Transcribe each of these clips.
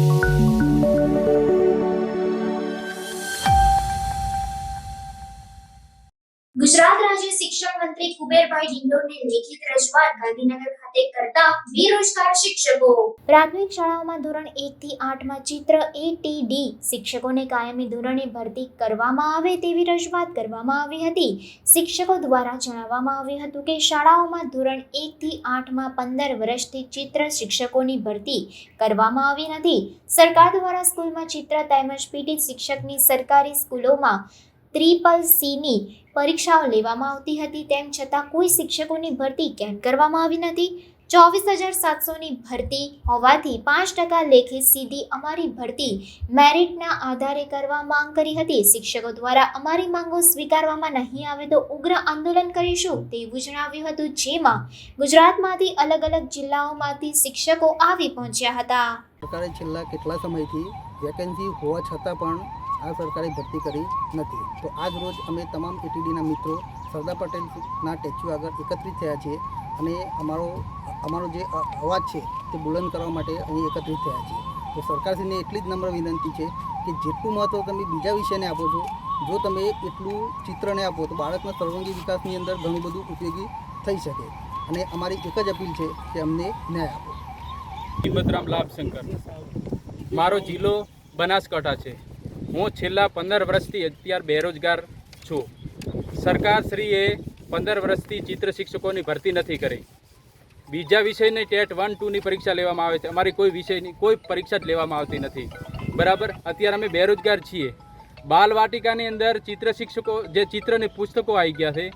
Thank you. Gujarat રાજ્ય શિક્ષણ મંત્રી કુબેરભાઈ ડિંડોરને લેખિત રજૂઆત ગાંધીનગર ખાતે કરતા બેરોજગાર શિક્ષકો. પ્રાથમિક શાળાઓમાં ધોરણ 1 થી આઠમાં ચિત્ર એટીડી શિક્ષકોને કાયમી ધોરણે ભરતી કરવામાં આવે તેવી રજૂઆત કરવામાં આવી હતી. શિક્ષકો દ્વારા જણાવવામાં આવ્યું હતું કે શાળાઓમાં ધોરણ એક થી આઠમાં પંદર વર્ષથી ચિત્ર શિક્ષકોની ભરતી કરવામાં આવી નથી. સરકાર દ્વારા સ્કૂલમાં ચિત્ર તેમજ પીટી શિક્ષકની સરકારી સ્કૂલોમાં ત્રિપલ સીની પરીક્ષાઓ લેવામાં આવતી હતી. તેમ છતાં કોઈ શિક્ષકોની ભરતી કેમ કરવામાં આવી નથી? ચોવીસ હજાર સાતસોની ભરતી હોવાથી પાંચ ટકા લેખે સીધી અમારી ભરતી મેરિટના આધારે કરવા માંગ કરી હતી. શિક્ષકો દ્વારા અમારી માંગો સ્વીકારવામાં નહીં આવે તો ઉગ્ર આંદોલન કરીશું તેવું જણાવ્યું હતું, જેમાં ગુજરાતમાંથી અલગ અલગ જિલ્લાઓમાંથી શિક્ષકો આવી પહોંચ્યા હતા. છેલ્લા કેટલા સમયથી વેકેન્સી હોવા છતાં પણ આ સરકારે ભરતી કરી નથી. તો આજ રોજ અમે તમામ એટીડીના મિત્રો સરદાર પટેલના સ્ટેચ્યુ આગળ એકત્રિત થયા છીએ અને અમારો અમારો જે અવાજ છે તે બુલંદ કરવા માટે અહીં એકત્રિત થયા છીએ. તો સરકારશ્રીને એટલી જ નમ્ર વિનંતી છે કે જેટલું મહત્ત્વ તમે બીજા વિષયને આપો છો, જો તમે એટલું ચિત્રને આપો તો બાળકના સર્વાંગી વિકાસની અંદર ઘણું બધું ઉપયોગી થઈ શકે. અને અમારી એક જ અપીલ છે કે અમને ન્યાય આપો. હિંમતરામ લાભશંકર મારો જિલ્લો બનાસકાંઠા છે. હું છેલ્લા પંદર વર્ષથી અત્યાર બેરોજગાર છું. સરકારશ્રીએ પંદર વર્ષથી ચિત્ર શિક્ષકોની ભરતી નથી કરી. બીજા વિષયની ટેટ વન ટુની પરીક્ષા લેવામાં આવે છે. અમારી કોઈ વિષયની, કોઈ પરીક્ષા જ લેવામાં આવતી નથી. બરાબર? અત્યારે અમે બેરોજગાર છીએ. બાલવાટિકાની અંદર ચિત્ર શિક્ષકો, જે ચિત્રની પુસ્તકો આવી ગયા છે,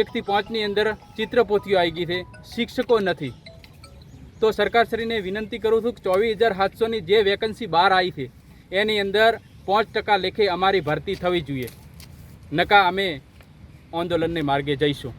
એકથી પાંચની અંદર ચિત્રપોથીઓ આવી ગઈ છે. શિક્ષકો નથી. તો સરકારશ્રીને વિનંતી કરું છું કે ચોવીસ હજાર સાતસોની જે વેકન્સી બહાર આવી છે, એની અંદર પાંચ ટકા લેખે અમારી ભરતી થવી જોઈએ. નકા અમે આંદોલનને માર્ગે જઈશું.